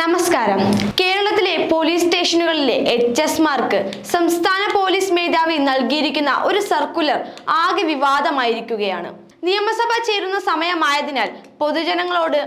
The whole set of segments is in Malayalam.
നമസ്കാരം. കേരളത്തിലെ പോലീസ് സ്റ്റേഷനുകളിലെ എച്ച് എസ് മാർക്ക് സംസ്ഥാന പോലീസ് മേധാവി നൽകിയിരിക്കുന്ന ഒരു സർക്കുലർ ആകെ വിവാദമായിരിക്കുകയാണ്. നിയമസഭ ചേരുന്ന സമയമായതിനാൽ പൊതുജനങ്ങളോട്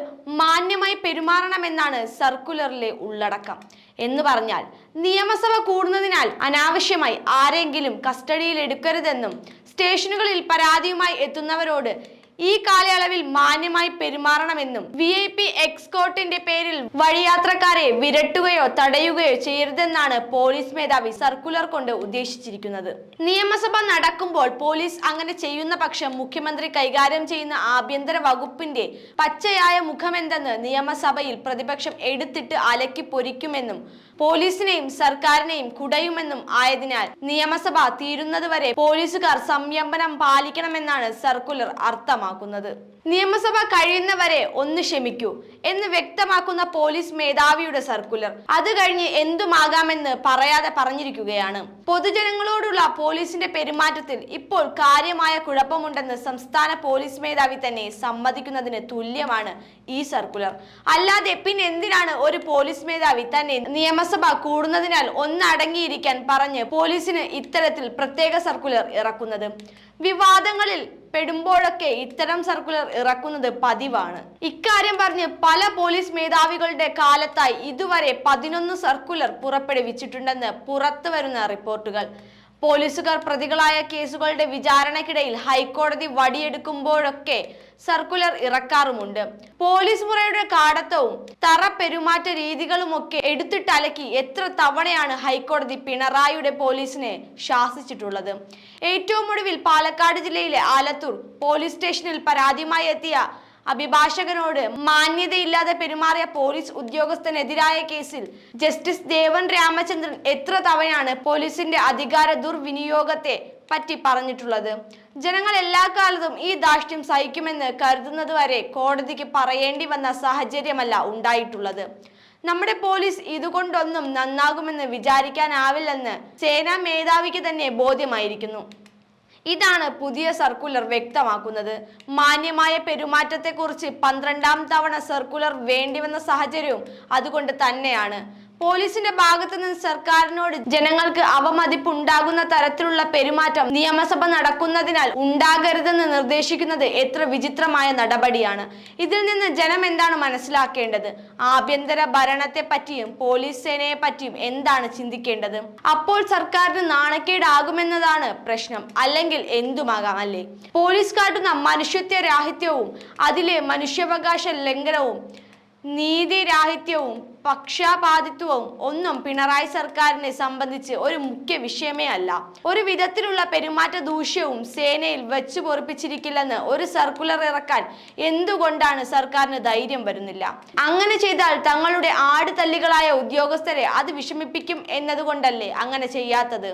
മാന്യമായി പെരുമാറണമെന്നാണ് സർക്കുലറിലെ ഉള്ളടക്കം. എന്ന് പറഞ്ഞാൽ നിയമസഭ കൂടുന്നതിനാൽ അനാവശ്യമായി ആരെങ്കിലും കസ്റ്റഡിയിൽ എടുക്കരുതെന്നും സ്റ്റേഷനുകളിൽ പരാതിയുമായി എത്തുന്നവരോട് ഈ കാലയളവിൽ മാന്യമായി പെരുമാറണമെന്നും വി ഐ പി എക്സ്കോർട്ടിന്റെ പേരിൽ വഴിയാത്രക്കാരെ വിരട്ടുകയോ തടയുകയോ ചെയ്യരുതെന്നാണ് പോലീസ് മേധാവി സർക്കുലർ കൊണ്ട് ഉദ്ദേശിച്ചിരിക്കുന്നത്. നിയമസഭ നടക്കുമ്പോൾ പോലീസ് അങ്ങനെ ചെയ്യുന്ന പക്ഷം മുഖ്യമന്ത്രി കൈകാര്യം ചെയ്യുന്ന ആഭ്യന്തര വകുപ്പിന്റെ പച്ചയായ മുഖമെന്തെന്ന് നിയമസഭയിൽ പ്രതിപക്ഷം എടുത്തിട്ട് അലക്കി പൊരിക്കുമെന്നും പോലീസിനെയും സർക്കാരിനെയും കുടയുമെന്നും ആയതിനാൽ നിയമസഭ തീരുന്നതുവരെ പോലീസുകാർ സംയമനം പാലിക്കണമെന്നാണ് സർക്കുലർ അർത്ഥമാക്കുന്നത്. നിയമസഭ കഴിയുന്നവരെ ഒന്ന് ക്ഷമിക്കൂ എന്ന് വ്യക്തമാക്കുന്ന പോലീസ് മേധാവിയുടെ സർക്കുലർ. അത് കഴിഞ്ഞ് എന്തുമാകാമെന്ന് പറയാതെ പറഞ്ഞിരിക്കുകയാണ്. പൊതുജനങ്ങളോടുള്ള പോലീസിന്റെ പെരുമാറ്റത്തിൽ ഇപ്പോൾ കാര്യമായ കുഴപ്പമുണ്ടെന്ന് സംസ്ഥാന പോലീസ് മേധാവി തന്നെ സമ്മതിക്കുന്നതിന് തുല്യമാണ് ഈ സർക്കുലർ. അല്ലാതെ പിന്നെ എന്തിനാണ് ഒരു പോലീസ് മേധാവി തന്നെ നിയമസഭ കൂടുന്നതിനാൽ ഒന്നടങ്ങിയിരിക്കാൻ പറഞ്ഞ് പോലീസിന് ഇത്തരത്തിൽ പ്രത്യേക സർക്കുലർ ഇറക്കുന്നത്? വിവാദങ്ങളിൽ പെടുമ്പോഴൊക്കെ ഇത്തരം സർക്കുലർ ഇറക്കുന്നത് പതിവാണ്. ഇക്കാര്യം പറഞ്ഞ് പല പോലീസ് മേധാവികളുടെ കാലത്തായി ഇതുവരെ പതിനൊന്ന് സർക്കുലർ പുറപ്പെടുവിച്ചിട്ടുണ്ടെന്ന് പുറത്തു വരുന്ന റിപ്പോർട്ടുകൾ. പോലീസുകാർ പ്രതികളായ കേസുകളുടെ വിചാരണയ്ക്കിടയിൽ ഹൈക്കോടതി വടിയെടുക്കുമ്പോഴൊക്കെ സർക്കുലർ ഇറക്കാറുമുണ്ട്. പോലീസ് മുറയുടെ കാടത്തവും തറ പെരുമാറ്റ രീതികളുമൊക്കെ എടുത്തിട്ടലക്കി എത്ര തവണയാണ് ഹൈക്കോടതി പിണറായിയുടെ പോലീസിനെ ശാസിച്ചിട്ടുള്ളത്. ഏറ്റവും ഒടുവിൽ പാലക്കാട് ജില്ലയിലെ ആലത്തൂർ പോലീസ് സ്റ്റേഷനിൽ പരാതിയുമായി എത്തിയ അഭിഭാഷകനോട് മാന്യതയില്ലാതെ പെരുമാറിയ പോലീസ് ഉദ്യോഗസ്ഥനെതിരായ കേസിൽ ജസ്റ്റിസ് ദേവൻ രാമചന്ദ്രൻ എത്ര തവണയാണ് പോലീസിന്റെ അധികാര ദുർവിനിയോഗത്തെ പറ്റി പറഞ്ഞിട്ടുള്ളത്? ജനങ്ങൾ എല്ലാ കാലത്തും ഈ ധാർഷ്ട്യം സഹിക്കുമെന്ന് കരുതുന്നതുവരെ കോടതിക്ക് പറയേണ്ടി വന്ന സാഹചര്യമല്ല ഉണ്ടായിട്ടുള്ളത്. നമ്മുടെ പോലീസ് ഇതുകൊണ്ടൊന്നും നന്നാകുമെന്ന് വിചാരിക്കാനാവില്ലെന്ന് സേനാ മേധാവിക്ക് തന്നെ ബോധ്യമായിരിക്കുന്നു. ഇതാണ് പുതിയ സർക്കുലർ വ്യക്തമാക്കുന്നത്. മാന്യമായ പെരുമാറ്റത്തെക്കുറിച്ച് പന്ത്രണ്ടാം തവണ സർക്കുലർ വേണ്ടിവന്ന സാഹചര്യവും അതുകൊണ്ട് തന്നെയാണ്. പോലീസിന്റെ ഭാഗത്തു നിന്ന് സർക്കാരിനോട് ജനങ്ങൾക്ക് അവമതിപ്പ് ഉണ്ടാകുന്ന തരത്തിലുള്ള പെരുമാറ്റം നിയമസഭ നടക്കുന്നതിനാൽ ഉണ്ടാകരുതെന്ന് നിർദ്ദേശിക്കുന്നത് എത്ര വിചിത്രമായ നടപടിയാണ്. ഇതിൽ നിന്ന് ജനം എന്താണ് മനസ്സിലാക്കേണ്ടത്? ആഭ്യന്തര ഭരണത്തെ പറ്റിയും പോലീസ് സേനയെ പറ്റിയും എന്താണ് ചിന്തിക്കേണ്ടത്? അപ്പോൾ സർക്കാരിന് നാണക്കേടാകുമെന്നതാണ് പ്രശ്നം. അല്ലെങ്കിൽ എന്തുമാകാം അല്ലേ? പോലീസ് കാട്ടുന്ന മനുഷ്യത്വ രാഹിത്യവും അതിലെ മനുഷ്യാവകാശ ലംഘനവും നീതിരാഹിത്യവും പക്ഷാപാതിത്വവും ഒന്നും പിണറായി സർക്കാരിനെ സംബന്ധിച്ച് ഒരു മുഖ്യ വിഷയമേ അല്ല. ഒരു വിധത്തിലുള്ള പെരുമാറ്റ ദൂഷ്യവും സേനയിൽ വെച്ചു പൊറിപ്പിച്ചിരിക്കില്ലെന്ന് ഒരു സർക്കുലർ ഇറക്കാൻ എന്തുകൊണ്ടാണ് സർക്കാരിന് ധൈര്യം വരുന്നില്ല? അങ്ങനെ ചെയ്താൽ തങ്ങളുടെ ആട് തല്ലികളായ ഉദ്യോഗസ്ഥരെ അത് വിഷമിപ്പിക്കും എന്നതുകൊണ്ടല്ലേ അങ്ങനെ ചെയ്യാത്തത്?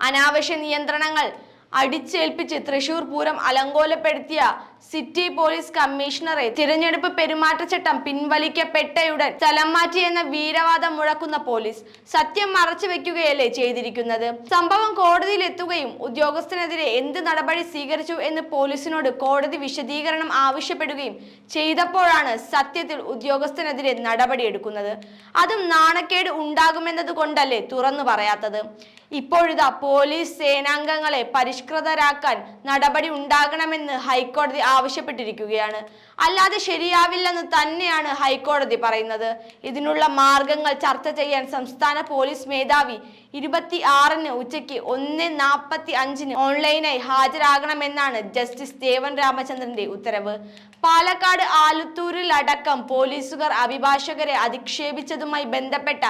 അനാവശ്യ നിയന്ത്രണങ്ങൾ അടിച്ചേൽപ്പിച്ച് തൃശൂർ പൂരം അലങ്കോലപ്പെടുത്തിയ സിറ്റി പോലീസ് കമ്മീഷണറെ തിരഞ്ഞെടുപ്പ് പെരുമാറ്റച്ചട്ടം പിൻവലിക്കപ്പെട്ടയുടൻ സ്ഥലം മാറ്റി എന്ന വീരവാദം മുഴക്കുന്ന പോലീസ് സത്യം മറച്ചു വെക്കുകയല്ലേ ചെയ്തിരിക്കുന്നത്? സംഭവം കോടതിയിൽ എത്തുകയും ഉദ്യോഗസ്ഥനെതിരെ എന്ത് നടപടി സ്വീകരിച്ചു എന്ന് പോലീസിനോട് കോടതി വിശദീകരണം ആവശ്യപ്പെടുകയും ചെയ്തപ്പോഴാണ് സത്യത്തിൽ ഉദ്യോഗസ്ഥനെതിരെ നടപടിയെടുക്കുന്നത്. അതും നാണക്കേട് ഉണ്ടാകുമെന്നത് കൊണ്ടല്ലേ തുറന്നു പറയാത്തത്? ഇപ്പോഴിതാ പോലീസ് സേനാംഗങ്ങളെ പരിഷ്കൃതരാക്കാൻ നടപടി ഉണ്ടാകണമെന്ന് ഹൈക്കോടതി ആവശ്യപ്പെട്ടിരിക്കുകയാണ്. അല്ലാതെ ശരിയാവില്ലെന്ന് തന്നെയാണ് ഹൈക്കോടതി പറയുന്നത്. ഇതിനുള്ള മാർഗങ്ങൾ ചർച്ച ചെയ്യാൻ സംസ്ഥാന പോലീസ് മേധാവി ഇരുപത്തി ആറിന് ഉച്ചയ്ക്ക് ഒന്ന് നാൽപ്പത്തി അഞ്ചിന് ഓൺലൈനായി ഹാജരാകണമെന്നാണ് ജസ്റ്റിസ് ദേവൻ രാമചന്ദ്രന്റെ ഉത്തരവ്. പാലക്കാട് ആലത്തൂരിൽ അടക്കം പോലീസുകാർ അഭിഭാഷകരെ അധിക്ഷേപിച്ചതുമായി ബന്ധപ്പെട്ട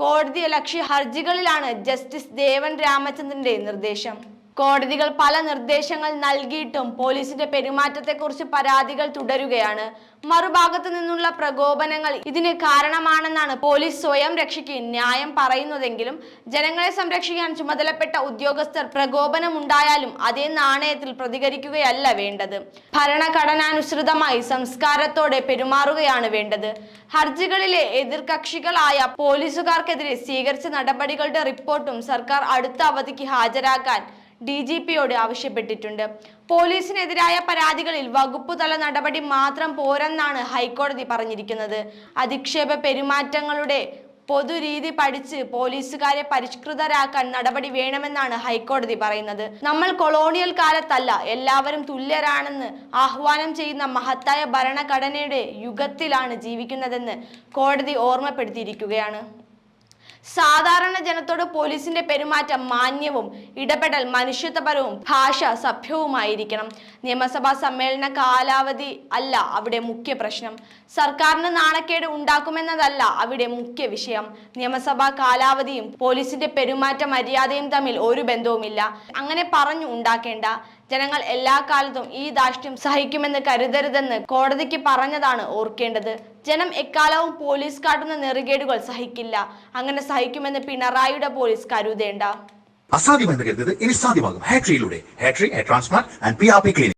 കോടതി ലക്ഷ്യ ഹർജികളിലാണ് ജസ്റ്റിസ് ദേവൻ രാമചന്ദ്രന്റെ നിർദ്ദേശം. കോടതികൾ പല നിർദ്ദേശങ്ങൾ നൽകിയിട്ടും പോലീസിന്റെ പെരുമാറ്റത്തെക്കുറിച്ച് പരാതികൾ തുടരുകയാണ്. മറുഭാഗത്തു നിന്നുള്ള പ്രകോപനങ്ങൾ ഇതിന് കാരണമാണെന്നാണ് പോലീസ് സ്വയം രക്ഷയ്ക്ക് ന്യായം പറയുന്നതെങ്കിലും ജനങ്ങളെ സംരക്ഷിക്കാൻ ചുമതലപ്പെട്ട ഉദ്യോഗസ്ഥർ പ്രകോപനമുണ്ടായാലും അതേ നാണയത്തിൽ പ്രതികരിക്കുകയല്ല വേണ്ടത്. ഭരണഘടനാനുസൃതമായി സംസ്കാരത്തോടെ പെരുമാറുകയാണ് വേണ്ടത്. ഹർജികളിലെ എതിർകക്ഷികളായ പോലീസുകാർക്കെതിരെ സ്വീകരിച്ച നടപടികളുടെ റിപ്പോർട്ടും സർക്കാർ അടുത്ത അവധിക്ക് ഹാജരാക്കാൻ ഡി ജി പിയോട് ആവശ്യപ്പെട്ടിട്ടുണ്ട്. പോലീസിനെതിരായ പരാതികളിൽ വകുപ്പ് തല നടപടി മാത്രം പോരെന്നാണ് ഹൈക്കോടതി പറഞ്ഞിരിക്കുന്നത്. അധിക്ഷേപ പെരുമാറ്റങ്ങളുടെ പൊതുരീതി പഠിച്ച് പോലീസുകാരെ പരിഷ്കൃതരാക്കാൻ നടപടി വേണമെന്നാണ് ഹൈക്കോടതി പറയുന്നത്. നമ്മൾ കൊളോണിയൽ കാലത്തല്ല എല്ലാവരും തുല്യരാണെന്ന് ആഹ്വാനം ചെയ്യുന്ന മഹത്തായ ഭരണഘടനയുടെ യുഗത്തിലാണ് ജീവിക്കുന്നതെന്ന് കോടതി ഓർമ്മപ്പെടുത്തിയിരിക്കുകയാണ്. സാധാരണ ജനത്തോട് പോലീസിന്റെ പെരുമാറ്റം മാന്യവും ഇടപെടൽ മനുഷ്യത്വപരവും ഭാഷ സഭ്യവുമായിരിക്കണം. നിയമസഭാ സമ്മേളന കാലാവധി അല്ല അവിടെ മുഖ്യ പ്രശ്നം. സർക്കാരിന് നാണക്കേട് ഉണ്ടാക്കുമെന്നതല്ല അവിടെ മുഖ്യ വിഷയം. നിയമസഭാ കാലാവധിയും പോലീസിന്റെ പെരുമാറ്റ മര്യാദയും തമ്മിൽ ഒരു ബന്ധവുമില്ല. അങ്ങനെ പറഞ്ഞു ഉണ്ടാക്കേണ്ട ജനങ്ങൾ എല്ലാ കാലത്തും ഈ ദാഷ്ട്യം സഹിക്കുമെന്ന് കരുതരുതെന്ന് കോടതിക്ക് പറഞ്ഞതാണ് ഓർക്കേണ്ടത്. ജനം എക്കാലവും പോലീസ് കാട്ടുന്ന നെറുകേടുകൾ സഹിക്കില്ല. അങ്ങനെ സഹിക്കുമെന്ന് പിണറായിയുടെ പോലീസ് കരുതേണ്ട. അസാധ്യമെന്ന് കരുതുന്നത് ഇനി സാധ്യമാകും. ഹാട്രിയിലൂടെ ഹാട്രി transplant and P R P clinic